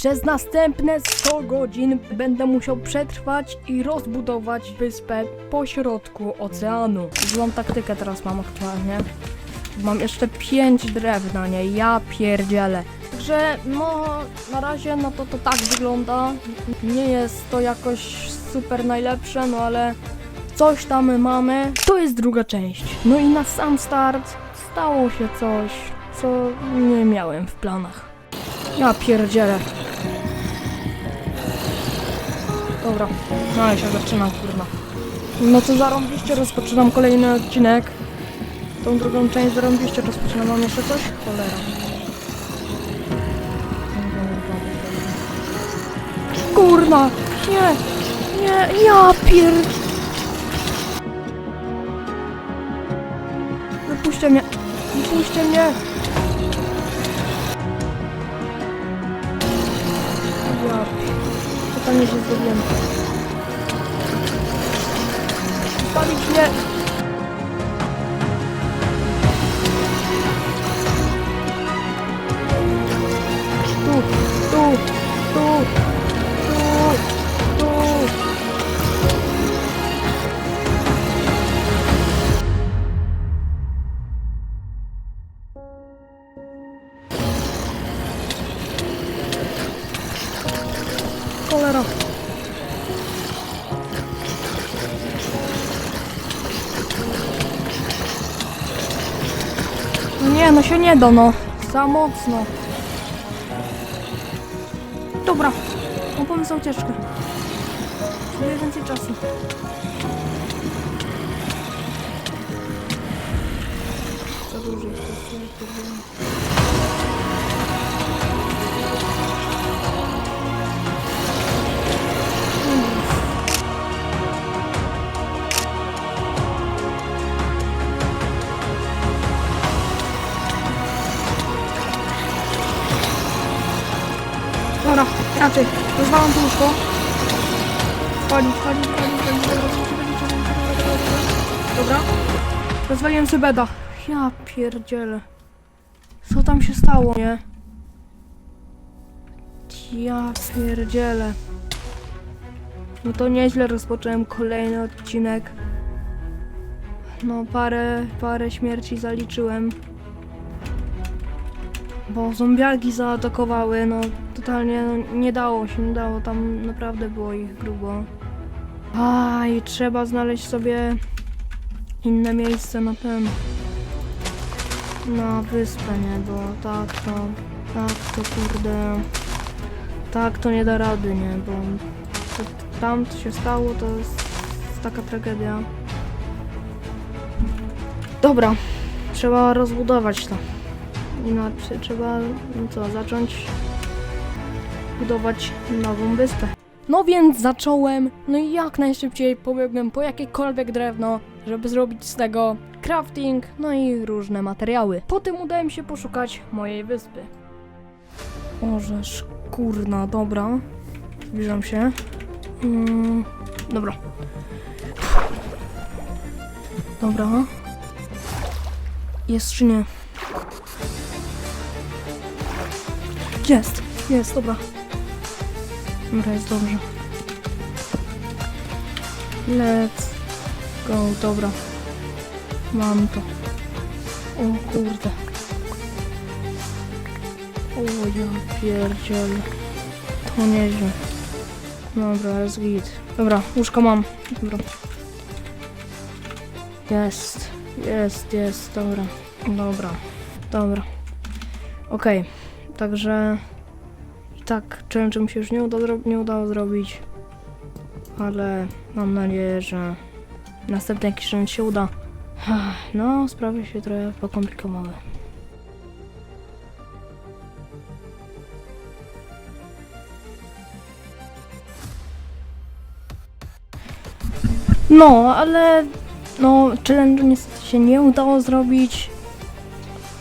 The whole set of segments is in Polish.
Przez następne 100 godzin będę musiał przetrwać i rozbudować wyspę pośrodku oceanu. Złą taktykę teraz mam aktualnie. Mam jeszcze 5 drewna, nie? Ja pierdzielę. Także no na razie no to to tak wygląda. Nie jest to jakoś super najlepsze, no ale coś tam mamy. To jest druga część. No i na sam start stało się coś, co nie miałem w planach. Ja pierdzielę. Dobra, no ja się zaczynam, kurwa. No to zarąbiście rozpoczynam kolejny odcinek. Tą drugą część zarąbiście rozpoczynam. Mam jeszcze coś? Cholera. Kurna! Nie! Nie! Ja pier... Wypuśćcie mnie! Wypuśćcie mnie! Ja... Zgubiłem. Spalić mnie! Cholera. Nie, no się nie da, no. Za mocno. Dobra, mam pomysł na ucieczkę. Potrzebuję więcej czasu. Dobra, raczej. Rozwalam to łóżko. Wchodzi, wchodzi, wchodzi, wchodzi, dobra. Rozwaliłem sobie beda. Ja pierdzielę. Co tam się stało, nie? Ja pierdzielę. No to nieźle rozpocząłem kolejny odcinek. No parę, parę śmierci zaliczyłem. Bo zombiarki zaatakowały, no totalnie no, nie dało się, nie dało, tam naprawdę było ich grubo. A i trzeba znaleźć sobie inne miejsce na ten, na wyspę, nie, bo tak to, tak to kurde, tak to nie da rady, nie, bo to, tam co się stało, to jest taka tragedia. Dobra, trzeba rozbudować to. Inaczej trzeba no co, zacząć budować nową wyspę. No więc zacząłem, no i jak najszybciej pobiegłem po jakiekolwiek drewno, żeby zrobić z tego crafting, no i różne materiały. Potem udało mi się poszukać mojej wyspy. Ożeż, kurna, dobra. Zbliżam się. Mm, dobra. Dobra. Jest czy nie? Jest, jest, dobra. Dobra, jest dobrze. Let's go, dobra. Mam to. O kurde. O ja pierdziel. To nieźle. Dobra, jest git. Dobra, łóżko mam. Dobra. Jest, jest, jest, dobra. Dobra, dobra. Okej. Także i tak challenge mi się już nie, uda, nie udało zrobić. Ale mam nadzieję, że następny jakiś challenge się uda. No, sprawy się trochę pokomplikowały. No, ale no, challenge niestety się nie udało zrobić.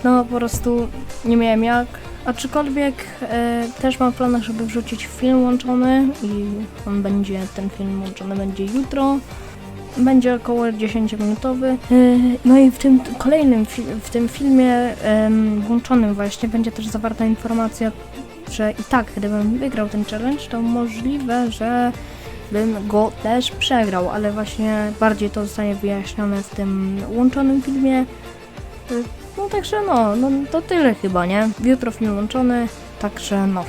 No, po prostu nie miałem jak. Aczkolwiek e, też mam w planach, żeby wrzucić film łączony i on będzie, ten film łączony będzie jutro. Będzie około 10-minutowy. E, no i w tym kolejnym, w tym filmie włączonym właśnie będzie też zawarta informacja, że i tak, gdybym wygrał ten challenge, to możliwe, że bym go też przegrał, ale właśnie bardziej to zostanie wyjaśnione w tym łączonym filmie. Y, No także no, no to tyle chyba, nie? Jutro film łączony, także no.